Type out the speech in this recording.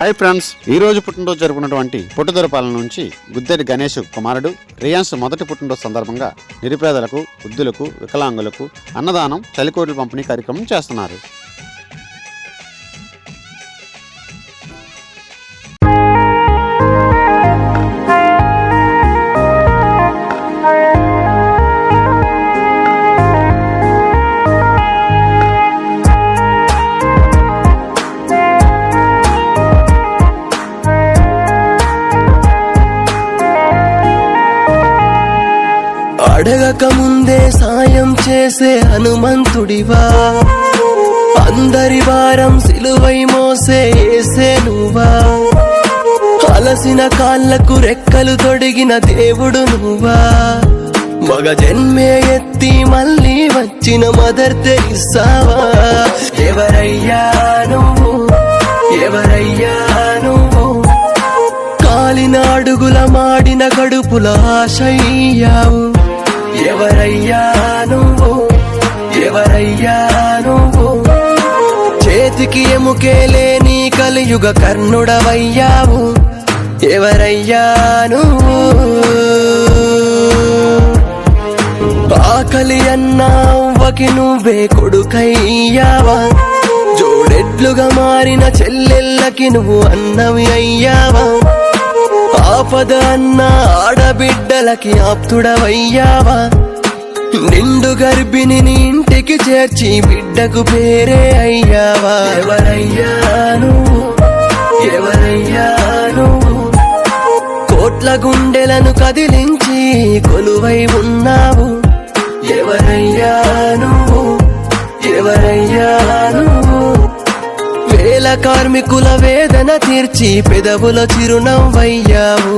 Hi friends ఈ రోజు పుట్టినరోజు జరుపుకున్నటువంటి పుట్టుదొరపాల నుంచి గుద్దెడి గణేష్ కుమారుడు రియాన్స్ మొదటి పుట్టినరోజు సందర్భంగా నిరుపేదలకు వృద్ధులకు వికలాంగులకు అన్నదానం చలికోట్లు పంపిణీ కార్యక్రమం చేస్తున్నారు. అడగక ముందే సాయం చేసే హనుమంతుడివా? అందరి వారం సిలువై మోసే ఏసే నువ్వా అలసిన కాళ్ళకు రెక్కలు తొడిగిన దేవుడు నువ్వా? మగ జన్మే ఎత్తి మళ్ళీ వచ్చిన మదర్ తెరిసావా ఎవరయ్యా నువ్వు? ఎవరయ్యా నువ్వు? కాలిన అడుగుల మాడిన కడుపుల ఆశయ్యావు ఎవరయ్యా నువ్వు? ఎవరయ్యా నువ్వు? చేతికి ఎముకే లేని కలియుగ కర్ణుడవయ్యావు. ఎవరయ్యా నువ్వు? ఆకలి అన్నావ్వకి నువ్వే కొడుకయ్యావా? జోడెడ్లుగా మారిన చెల్లెళ్ళకి నువ్వు అన్నవి అయ్యావా? ఆపద అన్న ఆడబిడ్డలకి ఆప్తుడవయ్యావా? నిండు గర్భిణిని ఇంటికి చేర్చి బిడ్డకు పేరే అయ్యావా? ఎవరయ్యా నువ్వు ఎవరయ్యా నువ్వు కోట్ల గుండెలను కదిలించి కొలువై ఉన్నావు. ఎవరయ్యా కార్మికుల వేదన తీర్చి పెదవుల చిరునవ్వయ్యావు.